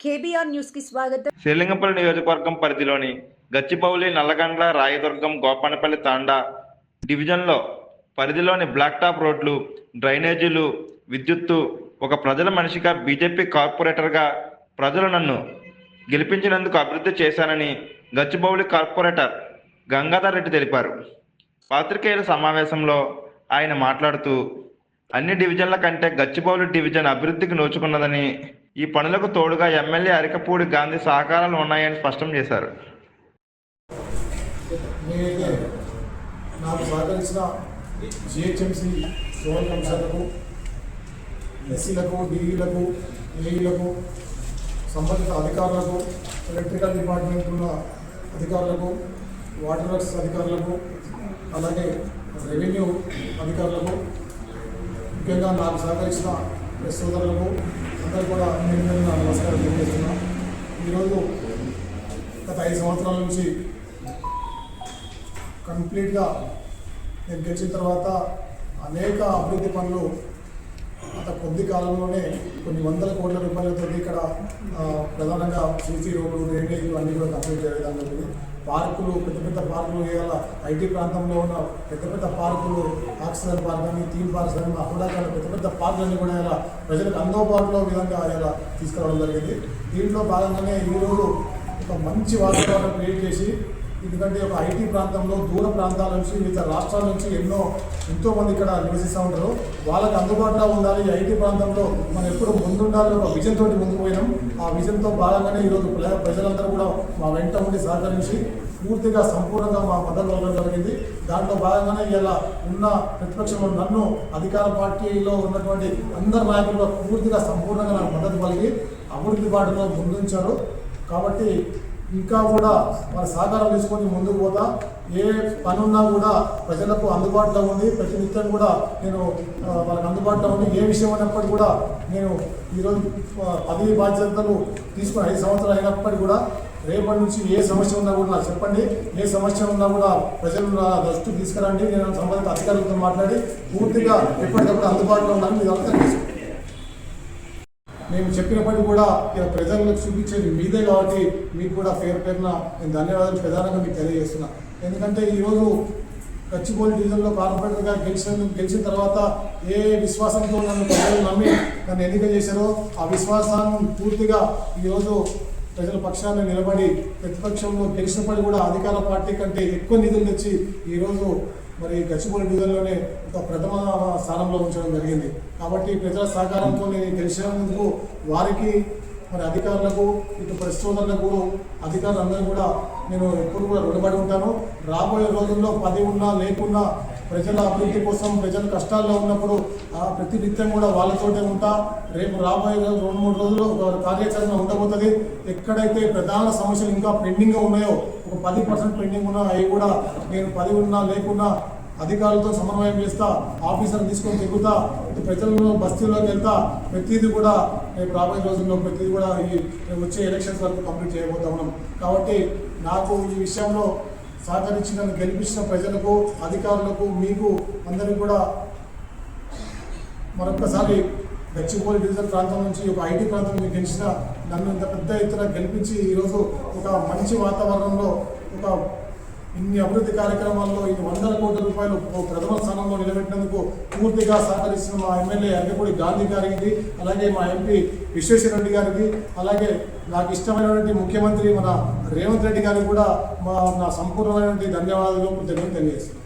KBR న్యూస్కి స్వాగతం. శ్రీలింగపల్లి నియోజకవర్గం పరిధిలోని గచ్చిబౌలి నల్లగండ్ల రాయదుర్గం గోపనపల్లి తాండా డివిజన్లో పరిధిలోని బ్లాక్ టాప్ రోడ్లు డ్రైనేజీలు విద్యుత్తు ఒక ప్రజల మనిషిగా బీజేపీ కార్పొరేటర్గా ప్రజలు నన్ను గెలిపించినందుకు అభివృద్ధి చేశానని గచ్చిబౌలి కార్పొరేటర్ గంగాధర్ రెడ్డి తెలిపారు. పాత్రికేయుల సమావేశంలో ఆయన మాట్లాడుతూ అన్ని డివిజన్ల కంటే గచ్చిబౌలి డివిజన్ అభివృద్ధికి నోచుకున్నదని ఈ పనులకు తోడుగా ఎమ్మెల్యే అరికపూడి గాంధీ సహకారాలు ఉన్నాయని స్పష్టం చేశారు. నాకు సహకరించిన జిహెచ్ఎంసీ జోన్ కమిషనర్లకు ఎస్సీలకు డిఈలకు ఏఈలకు సంబంధిత అధికారులకు ఎలక్ట్రికల్ డిపార్ట్మెంట్ ఉన్న అధికారులకు వాటర్ వర్క్స్ అధికారులకు అలాగే రెవెన్యూ అధికారులకు ముఖ్యంగా నాకు సహకరించిన సోదరులకు అందరూ కూడా నేను నమస్కారం తెలియజేస్తున్నా. ఈరోజు గత ఐదు సంవత్సరాల నుంచి కంప్లీట్గా నేను గెలిచిన తర్వాత అనేక అభివృద్ధి పనులు అంత కొద్ది కాలంలోనే కొన్ని వందల కోట్ల రూపాయలతో ఇక్కడ ప్రధానంగా సీసీ రోడ్లు డ్రైనేజీలు అన్నీ కూడా కంప్లీట్ చేయడం జరిగింది. పార్కులు పెద్ద పెద్ద పార్కులు ఇవాళ ఐటీ ప్రాంతంలో ఉన్న పెద్ద పెద్ద పార్కులు ఆక్సిజన్ పార్క్ అని థీమ్ పార్క్స్ అని అహ్లాదాల పెద్ద పెద్ద పార్కులన్నీ కూడా ఇలా ప్రజలకు అందుబాటులో విధంగా ఇలా తీసుకురావడం జరిగింది. దీంట్లో భాగంగానే ఈరోజు ఒక మంచి వాతావరణం క్రియేట్ చేసి ఎందుకంటే ఒక ఐటీ ప్రాంతంలో దూర ప్రాంతాల నుంచి వివిధ రాష్ట్రాల నుంచి ఎన్నో ఎంతోమంది ఇక్కడ నివసిస్తూ ఉంటారు. వాళ్ళకి అందుబాటులో ఉండాలి ఈ ఐటీ ప్రాంతంలో. మనం ఎప్పుడు ముందుండాలి ఒక విజన్ తోటి ముందుకు పోయినాం. ఆ విజన్తో భాగంగానే ఈరోజు ప్రజలందరూ కూడా మా వెంట ఉండి సహకరించి పూర్తిగా సంపూర్ణంగా మా మద్దతు ఇవ్వడం జరిగింది. దాంట్లో భాగంగానే ఇలా ఉన్న ప్రతిపక్షంలో నన్ను అధికార పార్టీలో ఉన్నటువంటి అందరి నాయకులు పూర్తిగా సంపూర్ణంగా నాకు మద్దతు పలికి అభివృద్ధి బాటలో ముందుంచారు. కాబట్టి ఇంకా కూడా వాళ్ళ సహకారం తీసుకొని ముందుకు పోతా. ఏ పని ఉన్నా కూడా ప్రజలకు అందుబాటులో ఉంది. ప్రతి నిత్యం కూడా నేను వాళ్ళకి అందుబాటులో ఉంది. ఏ విషయం అయినప్పటికీ కూడా నేను ఈరోజు పదవి బాధ్యతలు తీసుకుని ఐదు సంవత్సరాలు అయినప్పటికీ కూడా రేపటి నుంచి ఏ సమస్య ఉన్నా కూడా నాకు చెప్పండి. ఏ సమస్య ఉన్నా కూడా ప్రజలు నా దృష్టికి తీసుకురండి. నేను సంబంధిత అధికారులతో మాట్లాడి పూర్తిగా ఎప్పటికప్పుడు అందుబాటులో ఉన్నాను మీరు అంతా తీసుకుంటాను మేము చెప్పినప్పటికీ కూడా ఇలా ప్రజలకు చూపించేది మీదే కాబట్టి మీకు కూడా పేరు పేరున నేను ధన్యవాదాలు ప్రధానంగా మీకు తెలియజేస్తున్నా. ఎందుకంటే ఈరోజు గచ్చిబౌలి డివిజన్లో కార్పొరేటర్గా గెలిచిన గెలిచిన తర్వాత ఏ విశ్వాసంతో నన్ను ప్రజలు నమ్మి నన్ను ఎన్నిక చేశారో ఆ విశ్వాసాన్ని పూర్తిగా ఈరోజు ప్రజల పక్షాన నిలబడి ప్రతిపక్షంలో గెలిచినప్పటికీ కూడా అధికార పార్టీ కంటే ఎక్కువ నిధులు తెచ్చి ఈరోజు మరి గచ్చిబౌలి డివిజన్లోనే ఒక ప్రథమ స్థానంలో ఉంచడం జరిగింది. కాబట్టి ప్రజల సహకారంతో నేను గెలిచినందుకు వారికి మరి అధికారులకు ఇటు పరిశోధనలకు సోదరులకు అధికారులందరూ కూడా నేను ఎప్పుడు కూడా రుణపడి ఉంటాను. రాబోయే రోజుల్లో పది ఉన్నా లేకున్నా ప్రజల అభివృద్ధి కోసం ప్రజలు కష్టాల్లో ఉన్నప్పుడు ఆ ప్రతి నిత్యం కూడా వాళ్ళతోటే ఉంటా. రేపు రాబోయే రోజు రెండు మూడు రోజుల్లో ఒక కార్యాచరణ ఉండబోతుంది. ఎక్కడైతే ప్రధాన సమస్యలు ఇంకా పెండింగ్గా ఉన్నాయో ఒక పది పర్సెంట్ పెండింగ్ ఉన్నా అవి కూడా నేను పది ఉన్నా లేకున్నా అధికారులతో సమన్వయం చేస్తా ఆఫీసర్ తీసుకొని తిరుగుతా ఇటు ప్రజల్లో బస్తీల్లోకి వెళ్తా. ప్రతిదీ కూడా రేపు రాబోయే రోజుల్లో ప్రతిదీ కూడా ఈ వచ్చే ఎలక్షన్స్ వరకు కంప్లీట్ చేయబోతా ఉన్నాం. కాబట్టి నాకు ఈ విషయంలో సహకరించి నన్ను గెలిపించిన ప్రజలకు అధికారులకు మీకు అందరికీ కూడా మరొకసారి గచ్చిపోలి డివిజన్ ప్రాంతం నుంచి ఒక ఐటీ ప్రాంతం నుంచి గెలిచిన నన్ను ఇంత పెద్ద ఎత్తున గెలిపించి ఈరోజు ఒక మంచి వాతావరణంలో ఒక ఇన్ని అభివృద్ధి కార్యక్రమాల్లో ఇన్ని వందల కోట్ల రూపాయలు ప్రథమ స్థానంలో నిలబెట్టిన పూర్తిగా సహకరిస్తున్న మా ఎమ్మెల్యే అంగపూడి గాంధీ గారికి అలాగే మా ఎంపీ విశ్వేశ్వర రెడ్డి గారికి అలాగే నాకు ఇష్టమైనటువంటి ముఖ్యమంత్రి మన రేవంత్ రెడ్డి గారికి కూడా మా నా సంపూర్ణమైనటువంటి ధన్యవాదాలు కృతజ్ఞతలు తెలియజేస్తున్నాను.